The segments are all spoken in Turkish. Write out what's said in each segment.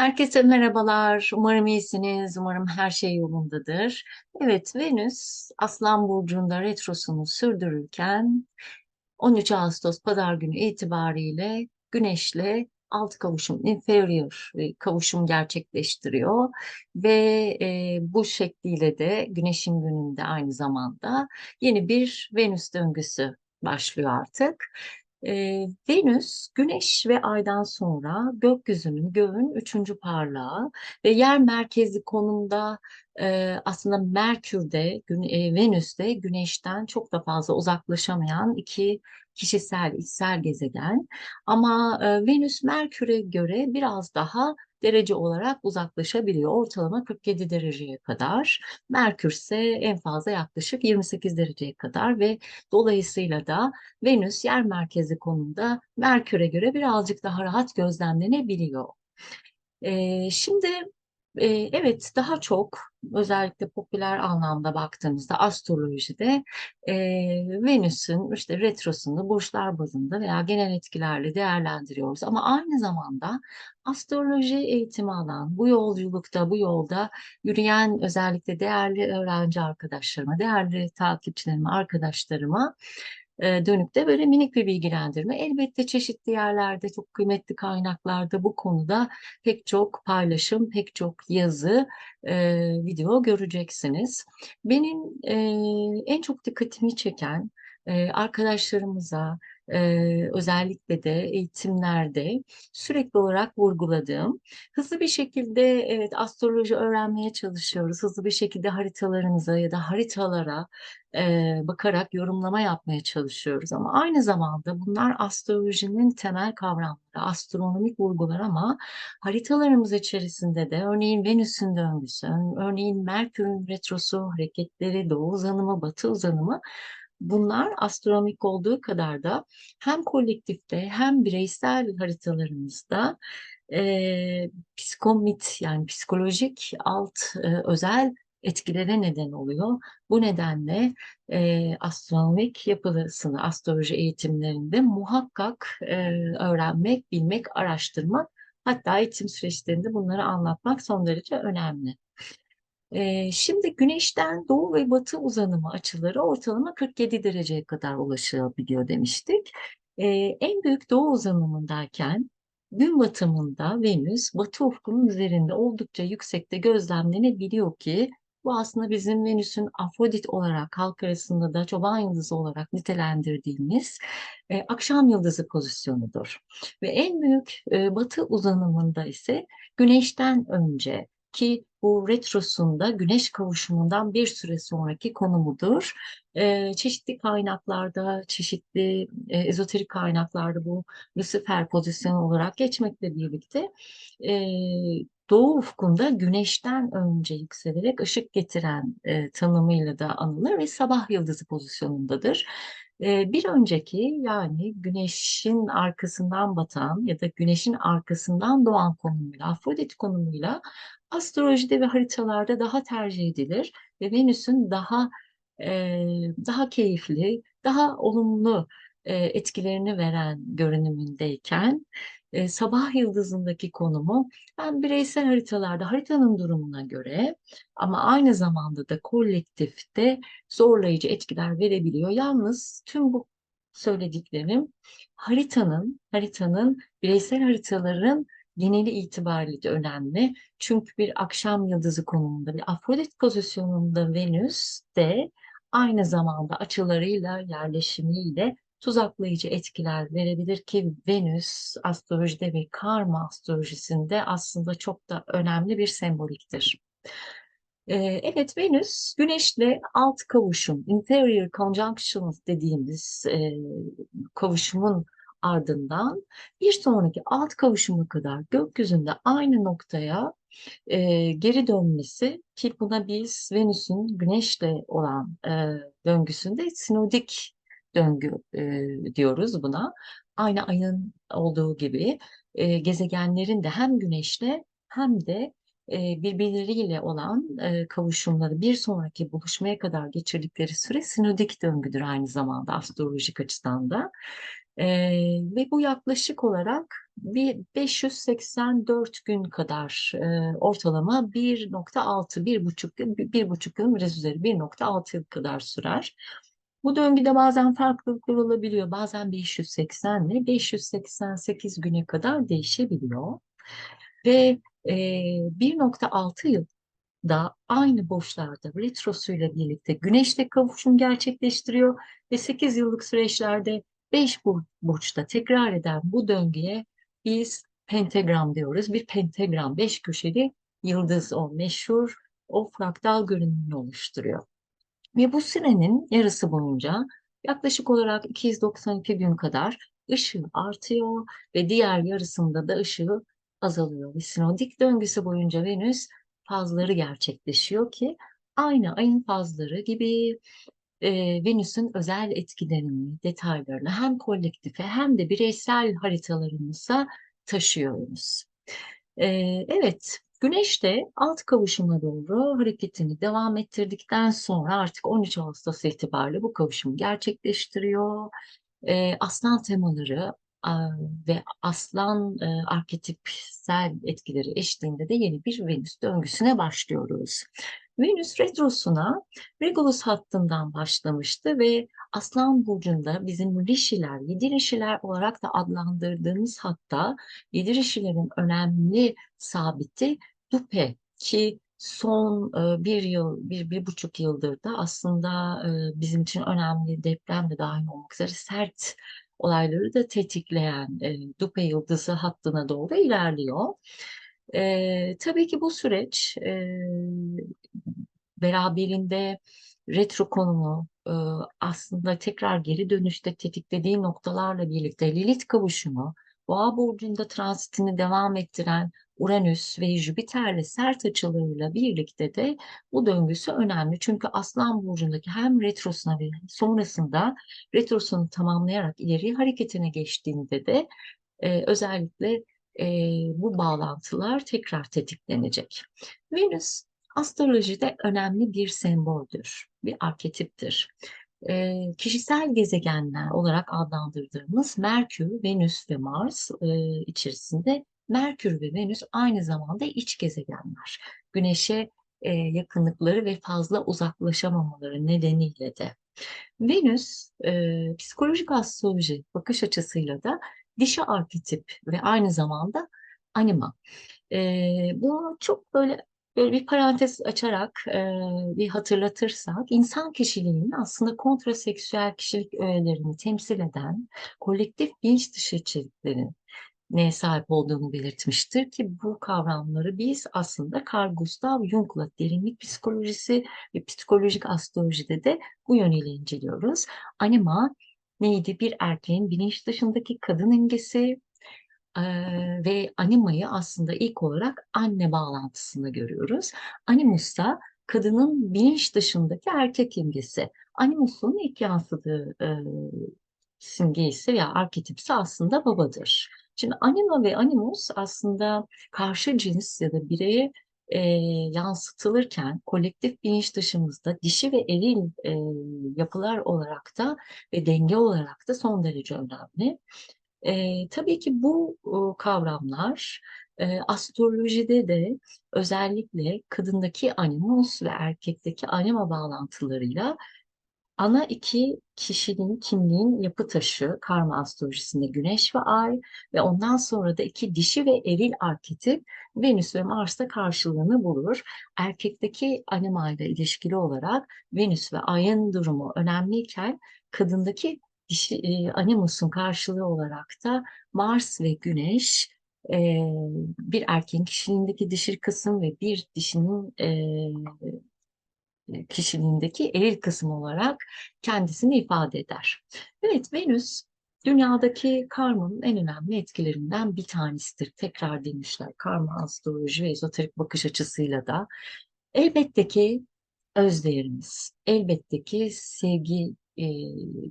Herkese merhabalar. Umarım iyisiniz. Umarım her şey yolundadır. Evet, Venüs Aslan Burcu'nda retrosunu sürdürürken 13 Ağustos Pazar günü itibariyle Güneş'le alt kavuşum, inferior e, kavuşum gerçekleştiriyor ve e, bu şekliyle de Güneş'in gününde aynı zamanda yeni bir Venüs döngüsü başlıyor artık. E, Venüs, Güneş ve Ay'dan sonra gökyüzünün, göğün üçüncü parlağı ve yer merkezi konumda e, aslında Merkür'de, Gün, e, Venüs'te Güneş'ten çok da fazla uzaklaşamayan iki kişisel, içsel gezegen. Ama e, Venüs Merkür'e göre biraz daha derece olarak uzaklaşabiliyor. Ortalama 47 dereceye kadar. Merkür ise en fazla yaklaşık 28 dereceye kadar ve dolayısıyla da Venüs yer merkezi konumda Merkür'e göre birazcık daha rahat gözlemlenebiliyor. Ee, şimdi e, evet daha çok özellikle popüler anlamda baktığımızda astrolojide e, Venüs'ün işte retrosunu burçlar bazında veya genel etkilerle değerlendiriyoruz. Ama aynı zamanda astroloji eğitimi alan, bu yolculukta, bu yolda yürüyen özellikle değerli öğrenci arkadaşlarıma, değerli takipçilerime, arkadaşlarıma e, dönük de böyle minik bir bilgilendirme. Elbette çeşitli yerlerde, çok kıymetli kaynaklarda bu konuda pek çok paylaşım, pek çok yazı, e, video göreceksiniz. Benim e, en çok dikkatimi çeken e, arkadaşlarımıza, e, özellikle de eğitimlerde sürekli olarak vurguladığım, hızlı bir şekilde evet astroloji öğrenmeye çalışıyoruz. Hızlı bir şekilde haritalarınıza ya da haritalara e, bakarak yorumlama yapmaya çalışıyoruz. Ama aynı zamanda bunlar astrolojinin temel kavramları, astronomik vurgular ama haritalarımız içerisinde de örneğin Venüs'ün döngüsü, örneğin Merkür'ün retrosu, hareketleri, doğu uzanımı, batı uzanımı bunlar astronomik olduğu kadar da hem kolektifte hem bireysel haritalarımızda e, psikomit yani psikolojik alt e, özel etkilere neden oluyor. Bu nedenle e, astronomik yapısını astroloji eğitimlerinde muhakkak e, öğrenmek, bilmek, araştırmak hatta eğitim süreçlerinde bunları anlatmak son derece önemli. Şimdi güneşten doğu ve batı uzanımı açıları ortalama 47 dereceye kadar ulaşabiliyor demiştik. En büyük doğu uzanımındayken gün batımında Venüs batı ufkunun üzerinde oldukça yüksekte gözlemlenebiliyor ki bu aslında bizim Venüs'ün Afrodit olarak halk arasında da çoban yıldızı olarak nitelendirdiğimiz e, akşam yıldızı pozisyonudur. Ve en büyük e, batı uzanımında ise Güneş'ten önce ki bu retrosunda güneş kavuşumundan bir süre sonraki konumudur. E, çeşitli kaynaklarda, çeşitli e, ezoterik kaynaklarda bu Lucifer pozisyonu olarak geçmekle birlikte e, Doğu ufkunda güneşten önce yükselerek ışık getiren e, tanımıyla da anılır ve sabah yıldızı pozisyonundadır. E, bir önceki yani güneşin arkasından batan ya da güneşin arkasından doğan konumuyla, Afrodit konumuyla astrolojide ve haritalarda daha tercih edilir ve Venüs'ün daha e, daha keyifli, daha olumlu e, etkilerini veren görünümündeyken e, sabah yıldızındaki konumu hem bireysel haritalarda haritanın durumuna göre ama aynı zamanda da kolektifte zorlayıcı etkiler verebiliyor. Yalnız tüm bu söylediklerim haritanın haritanın bireysel haritaların geneli itibariyle önemli. Çünkü bir akşam yıldızı konumunda bir Afrodit pozisyonunda Venüs de aynı zamanda açılarıyla, yerleşimiyle tuzaklayıcı etkiler verebilir ki Venüs astrolojide ve karma astrolojisinde aslında çok da önemli bir semboliktir. Ee, evet Venüs Güneş'le alt kavuşum, inferior conjunction dediğimiz e, kavuşumun ardından bir sonraki alt kavuşuma kadar gökyüzünde aynı noktaya e, geri dönmesi ki buna biz Venüs'ün Güneş'le olan e, döngüsünde sinodik döngü e, diyoruz buna. Aynı ayın olduğu gibi e, gezegenlerin de hem güneşle hem de e, birbirleriyle olan e, kavuşumları bir sonraki buluşmaya kadar geçirdikleri süre sinodik döngüdür aynı zamanda astrolojik açıdan da. E, ve bu yaklaşık olarak bir 584 gün kadar e, ortalama 1.6, 1.5 yıl, 1.5 yıl biraz üzeri 1.6 yıl kadar sürer. Bu döngüde bazen farklılıklar olabiliyor. Bazen 580 ile 588 güne kadar değişebiliyor. Ve e, 1.6 yıl da aynı boşlarda retrosuyla birlikte güneşte kavuşum gerçekleştiriyor ve 8 yıllık süreçlerde 5 burçta tekrar eden bu döngüye biz pentagram diyoruz. Bir pentagram, 5 köşeli yıldız o meşhur o fraktal görünümünü oluşturuyor. Ve bu sürenin yarısı boyunca yaklaşık olarak 292 gün kadar ışığı artıyor ve diğer yarısında da ışığı azalıyor. Ve sinodik döngüsü boyunca Venüs fazları gerçekleşiyor ki aynı ayın fazları gibi e, Venüs'ün özel etkilerini, detaylarını hem kolektife hem de bireysel haritalarımıza taşıyor Venüs. E, evet, Güneş de alt kavuşuma doğru hareketini devam ettirdikten sonra artık 13 Ağustos itibariyle bu kavuşumu gerçekleştiriyor. E, aslan temaları ve aslan e, arketipsel etkileri eşliğinde de yeni bir Venüs döngüsüne başlıyoruz. Venüs retrosuna Regulus hattından başlamıştı ve Aslan Burcu'nda bizim rişiler, yedi rişiler olarak da adlandırdığımız hatta yedi rişilerin önemli sabiti Dupe ki son e, bir yıl, bir, bir buçuk yıldır da aslında e, bizim için önemli deprem de dahil olmak üzere sert olayları da tetikleyen e, Dupe yıldızı hattına doğru ilerliyor. E, tabii ki bu süreç e, beraberinde retro konumu e, aslında tekrar geri dönüşte tetiklediği noktalarla birlikte Lilith kavuşumu, Boğa burcunda transitini devam ettiren Uranüs ve Jüpiter'le sert açılarıyla birlikte de bu döngüsü önemli. Çünkü Aslan burcundaki hem retrosuna ve sonrasında retrosunu tamamlayarak ileri hareketine geçtiğinde de e, özellikle e, bu bağlantılar tekrar tetiklenecek. Venüs astrolojide önemli bir semboldür, bir arketiptir. E, kişisel gezegenler olarak adlandırdığımız Merkür, Venüs ve Mars e, içerisinde Merkür ve Venüs aynı zamanda iç gezegenler. Güneşe e, yakınlıkları ve fazla uzaklaşamamaları nedeniyle de. Venüs e, psikolojik astroloji bakış açısıyla da dişi arketip ve aynı zamanda anima. E, bu çok böyle böyle bir parantez açarak e, bir hatırlatırsak insan kişiliğinin aslında kontraseksüel kişilik öğelerini temsil eden kolektif bilinç dışı içeriklerin neye sahip olduğunu belirtmiştir ki bu kavramları biz aslında Carl Gustav Jung'la derinlik psikolojisi ve psikolojik astrolojide de bu yönüyle inceliyoruz. Anima neydi? Bir erkeğin bilinç dışındaki kadın imgesi ee, ve animayı aslında ilk olarak anne bağlantısında görüyoruz. Animus da kadının bilinç dışındaki erkek imgesi. Animus'un ilk yansıdığı e, simge ise ya arketipsi aslında babadır. Şimdi anima ve animus aslında karşı cins ya da bireye e, yansıtılırken kolektif bilinç dışımızda dişi ve eril e, yapılar olarak da ve denge olarak da son derece önemli. E, tabii ki bu e, kavramlar e, astrolojide de özellikle kadındaki animus ve erkekteki anima bağlantılarıyla ana iki kişinin kimliğin yapı taşı karma astrolojisinde güneş ve ay ve ondan sonra da iki dişi ve eril arketip Venüs ve Mars'ta karşılığını bulur. Erkekteki animayla ilişkili olarak Venüs ve ayın durumu önemliyken kadındaki dişi, e, animusun karşılığı olarak da Mars ve Güneş e, bir erkeğin kişiliğindeki dişil kısım ve bir dişinin e, kişiliğindeki eril kısım olarak kendisini ifade eder. Evet Venüs dünyadaki karmanın en önemli etkilerinden bir tanesidir. Tekrar demişler karma astroloji ve ezoterik bakış açısıyla da. Elbette ki özdeğerimiz, elbette ki sevgi e,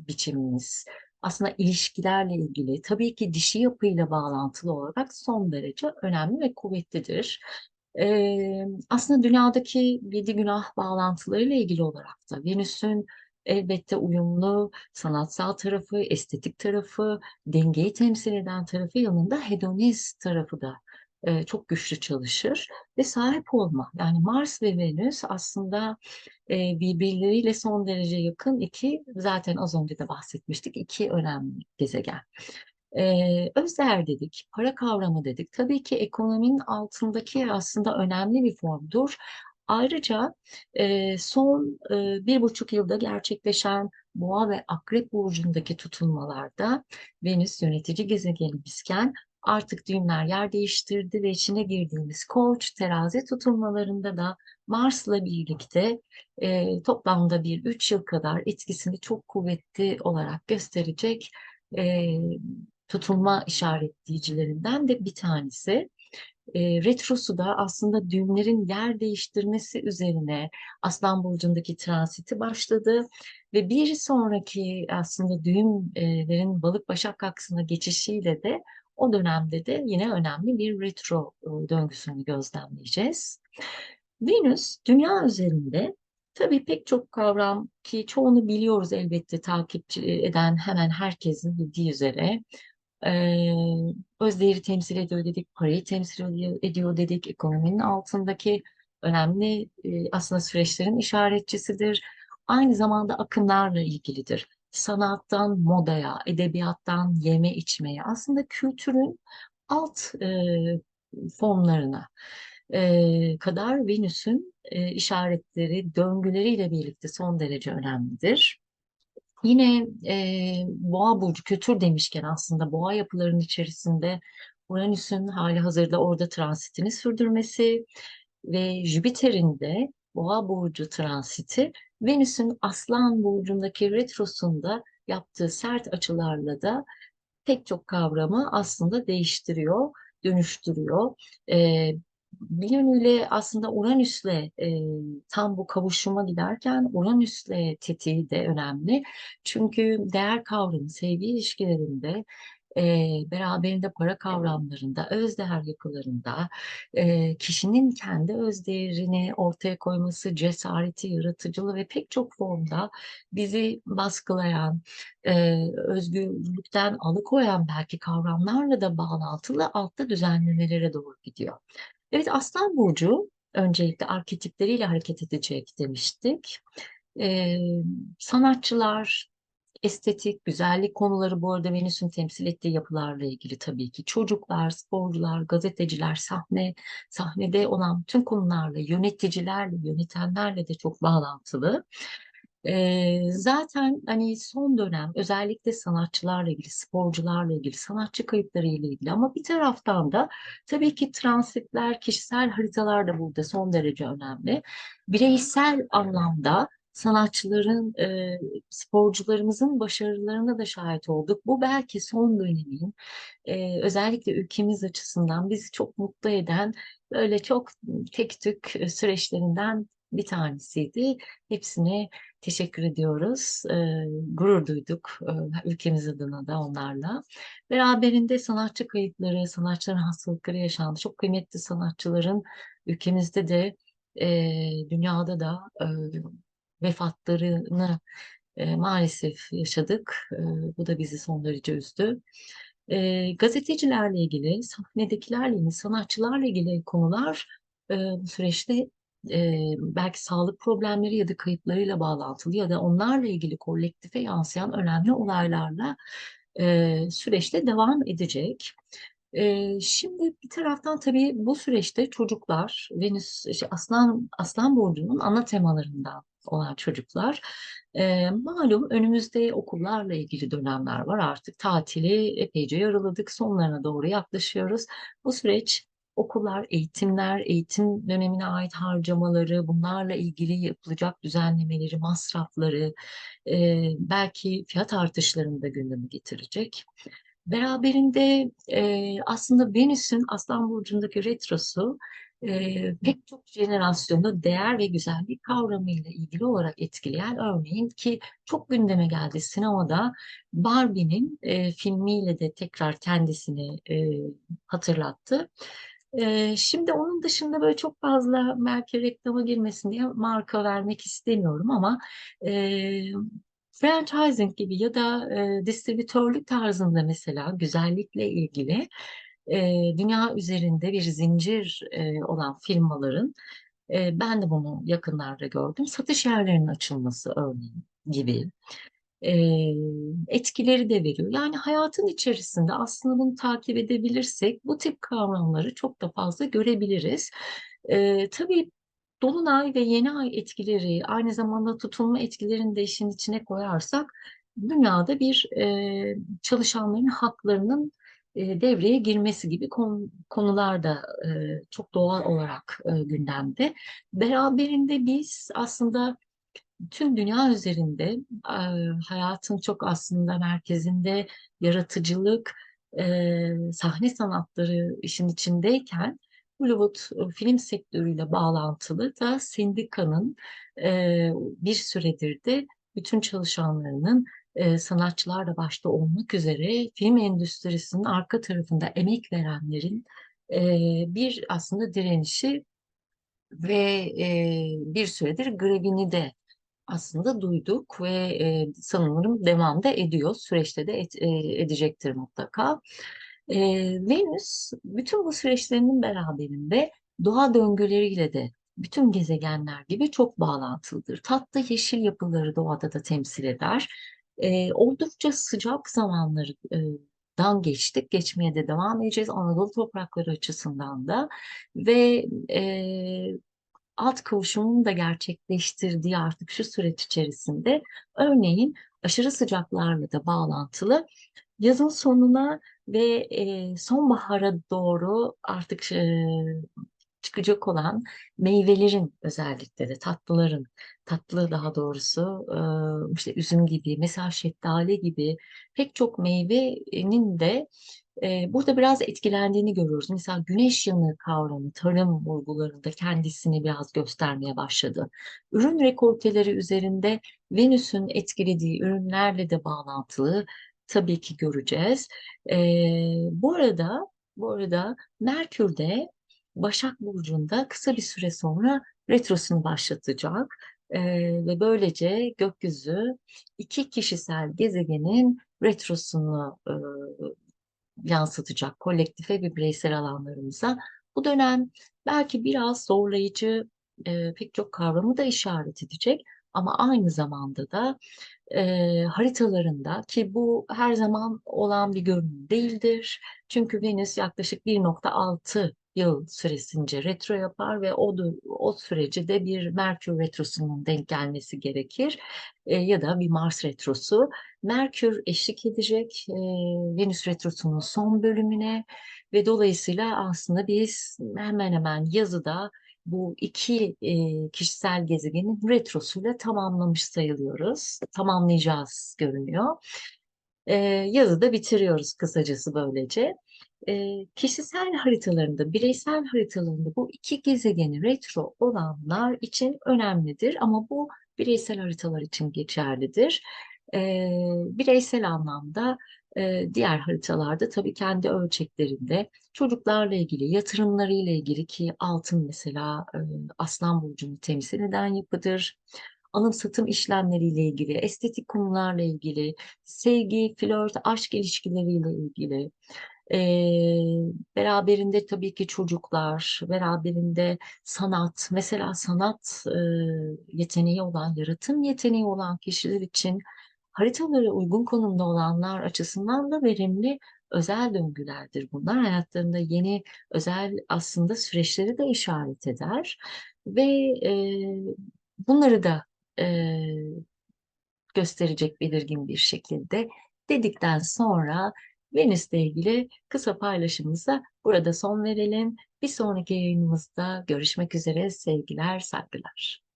biçimimiz, aslında ilişkilerle ilgili tabii ki dişi yapıyla bağlantılı olarak son derece önemli ve kuvvetlidir. Ee, aslında dünyadaki yedi günah bağlantılarıyla ilgili olarak da Venüs'ün elbette uyumlu, sanatsal tarafı, estetik tarafı, dengeyi temsil eden tarafı yanında hedonist tarafı da e, çok güçlü çalışır ve sahip olma. Yani Mars ve Venüs aslında e, birbirleriyle son derece yakın iki, zaten az önce de bahsetmiştik, iki önemli gezegen. Ee, özdeğer dedik, para kavramı dedik. Tabii ki ekonominin altındaki aslında önemli bir formdur. Ayrıca e, son e, bir buçuk yılda gerçekleşen Boğa ve Akrep burcundaki tutulmalarda Venüs yönetici gezegenimizken artık düğümler yer değiştirdi ve içine girdiğimiz Koç terazi tutulmalarında da Mars'la birlikte e, toplamda bir üç yıl kadar etkisini çok kuvvetli olarak gösterecek e, tutulma işaretleyicilerinden de bir tanesi. E, retrosu da aslında düğümlerin yer değiştirmesi üzerine Aslan Burcu'ndaki transiti başladı ve bir sonraki aslında düğümlerin balık başak aksına geçişiyle de o dönemde de yine önemli bir retro döngüsünü gözlemleyeceğiz. Venüs dünya üzerinde tabii pek çok kavram ki çoğunu biliyoruz elbette takip eden hemen herkesin bildiği üzere ee, özdeğeri temsil ediyor dedik, parayı temsil ediyor dedik, ekonominin altındaki önemli e, aslında süreçlerin işaretçisidir. Aynı zamanda akımlarla ilgilidir. Sanattan modaya, edebiyattan yeme içmeye, aslında kültürün alt e, formlarına e, kadar Venüs'ün e, işaretleri, döngüleriyle birlikte son derece önemlidir. Yine e, boğa burcu kültür demişken aslında boğa yapılarının içerisinde Uranüs'ün hali hazırda orada transitini sürdürmesi ve Jüpiter'in de boğa burcu transiti Venüs'ün aslan burcundaki retrosunda yaptığı sert açılarla da pek çok kavramı aslında değiştiriyor, dönüştürüyor. E, bir yönüyle aslında Uranüs'le e, tam bu kavuşuma giderken Uranüs'le tetiği de önemli. Çünkü değer kavramı sevgi ilişkilerinde e, beraberinde para kavramlarında, özdeğer yapılarında e, kişinin kendi özdeğerini ortaya koyması, cesareti, yaratıcılığı ve pek çok formda bizi baskılayan, e, özgürlükten alıkoyan belki kavramlarla da bağlantılı altta düzenlemelere doğru gidiyor. Evet Aslan Burcu öncelikle arketipleriyle hareket edecek demiştik. Ee, sanatçılar, estetik, güzellik konuları bu arada Venüs'ün temsil ettiği yapılarla ilgili tabii ki. Çocuklar, sporcular, gazeteciler, sahne, sahnede olan tüm konularla, yöneticilerle, yönetenlerle de çok bağlantılı. Ee, zaten hani son dönem özellikle sanatçılarla ilgili, sporcularla ilgili, sanatçı kayıpları ile ilgili ama bir taraftan da tabii ki transitler, kişisel haritalar da burada son derece önemli. Bireysel anlamda sanatçıların, e, sporcularımızın başarılarına da şahit olduk. Bu belki son dönemin e, özellikle ülkemiz açısından bizi çok mutlu eden böyle çok tek tük süreçlerinden bir tanesiydi. Hepsine teşekkür ediyoruz. E, gurur duyduk e, ülkemiz adına da onlarla. Beraberinde sanatçı kayıpları, sanatçıların hastalıkları yaşandı. Çok kıymetli sanatçıların ülkemizde de e, dünyada da e, vefatlarını e, maalesef yaşadık. E, bu da bizi son derece üzdü. E, gazetecilerle ilgili, sahnedekilerle ilgili, sanatçılarla ilgili konular e, süreçte e, belki sağlık problemleri ya da kayıplarıyla bağlantılı ya da onlarla ilgili kolektife yansıyan önemli olaylarla e, süreçte devam edecek. E, şimdi bir taraftan tabii bu süreçte çocuklar Venüs işte Aslan Aslan burcunun ana temalarından olan çocuklar e, malum önümüzde okullarla ilgili dönemler var artık tatili epeyce yarıladık sonlarına doğru yaklaşıyoruz. Bu süreç okullar, eğitimler, eğitim dönemine ait harcamaları, bunlarla ilgili yapılacak düzenlemeleri, masrafları, e, belki fiyat artışlarını da gündeme getirecek. Beraberinde e, aslında Venüs'ün Aslan Burcu'ndaki retrosu e, pek çok jenerasyonu değer ve güzellik kavramıyla ilgili olarak etkileyen örneğin ki çok gündeme geldi sinemada Barbie'nin e, filmiyle de tekrar kendisini e, hatırlattı. Şimdi onun dışında böyle çok fazla belki reklama girmesin diye marka vermek istemiyorum ama e, franchising gibi ya da e, distribütörlük tarzında mesela güzellikle ilgili e, dünya üzerinde bir zincir e, olan firmaların e, ben de bunu yakınlarda gördüm. Satış yerlerinin açılması örneğin gibi etkileri de veriyor. Yani hayatın içerisinde aslında bunu takip edebilirsek bu tip kavramları çok da fazla görebiliriz. Tabii Dolunay ve yeni ay etkileri, aynı zamanda tutulma etkilerini de işin içine koyarsak, dünyada bir çalışanların haklarının devreye girmesi gibi konu, konular da çok doğal olarak e, gündemde. Beraberinde biz aslında tüm dünya üzerinde hayatın çok aslında merkezinde yaratıcılık, e, sahne sanatları işin içindeyken Hollywood e, film sektörüyle bağlantılı da sendikanın e, bir süredir de bütün çalışanlarının sanatçılar da başta olmak üzere film endüstrisinin arka tarafında emek verenlerin bir aslında direnişi ve bir süredir grevini de aslında duyduk ve e, sanırım devam da ediyor. Süreçte de et, e, edecektir mutlaka. E, Venüs bütün bu süreçlerinin beraberinde doğa döngüleriyle de bütün gezegenler gibi çok bağlantılıdır. Tatlı yeşil yapıları doğada da temsil eder. E, oldukça sıcak zamanları e, dan geçtik. Geçmeye de devam edeceğiz Anadolu toprakları açısından da ve e, alt kavuşumunun da gerçekleştirdiği artık şu süreç içerisinde örneğin aşırı sıcaklarla da bağlantılı yazın sonuna ve e, sonbahara doğru artık e, çıkacak olan meyvelerin özellikle de tatlıların tatlı daha doğrusu işte üzüm gibi mesela şeftali gibi pek çok meyvenin de burada biraz etkilendiğini görüyoruz. Mesela güneş yanığı kavramı tarım vurgularında kendisini biraz göstermeye başladı. Ürün rekolteleri üzerinde Venüs'ün etkilediği ürünlerle de bağlantılı tabii ki göreceğiz. Bu arada bu arada Merkür de Başak Burcu'nda kısa bir süre sonra retrosunu başlatacak. E, ve böylece gökyüzü iki kişisel gezegenin retrosunu e, yansıtacak kolektife ve bireysel alanlarımıza. Bu dönem belki biraz zorlayıcı e, pek çok kavramı da işaret edecek ama aynı zamanda da e, haritalarında ki bu her zaman olan bir görünüm değildir. Çünkü Venüs yaklaşık 1.6 yıl süresince retro yapar ve o, o süreci de bir Merkür retrosunun denk gelmesi gerekir e, ya da bir Mars retrosu. Merkür eşlik edecek e, Venüs retrosunun son bölümüne ve dolayısıyla aslında biz hemen hemen yazıda bu iki e, kişisel gezegenin retrosuyla tamamlamış sayılıyoruz. Tamamlayacağız görünüyor. E, yazı da bitiriyoruz kısacası böylece. E, kişisel haritalarında, bireysel haritalarında bu iki gezegeni retro olanlar için önemlidir ama bu bireysel haritalar için geçerlidir. E, bireysel anlamda diğer haritalarda tabii kendi ölçeklerinde çocuklarla ilgili, yatırımlarıyla ilgili ki altın mesela Aslan Burcu'nu temsil eden yapıdır. Alım satım işlemleriyle ilgili, estetik konularla ilgili, sevgi, flört, aşk ilişkileriyle ilgili, e, beraberinde tabii ki çocuklar, beraberinde sanat, mesela sanat e, yeteneği olan, yaratım yeteneği olan kişiler için haritalara uygun konumda olanlar açısından da verimli özel döngülerdir bunlar. Hayatlarında yeni özel aslında süreçleri de işaret eder ve e, bunları da e, gösterecek belirgin bir şekilde dedikten sonra Venüs'le ilgili kısa paylaşımımıza burada son verelim. Bir sonraki yayınımızda görüşmek üzere sevgiler, saygılar.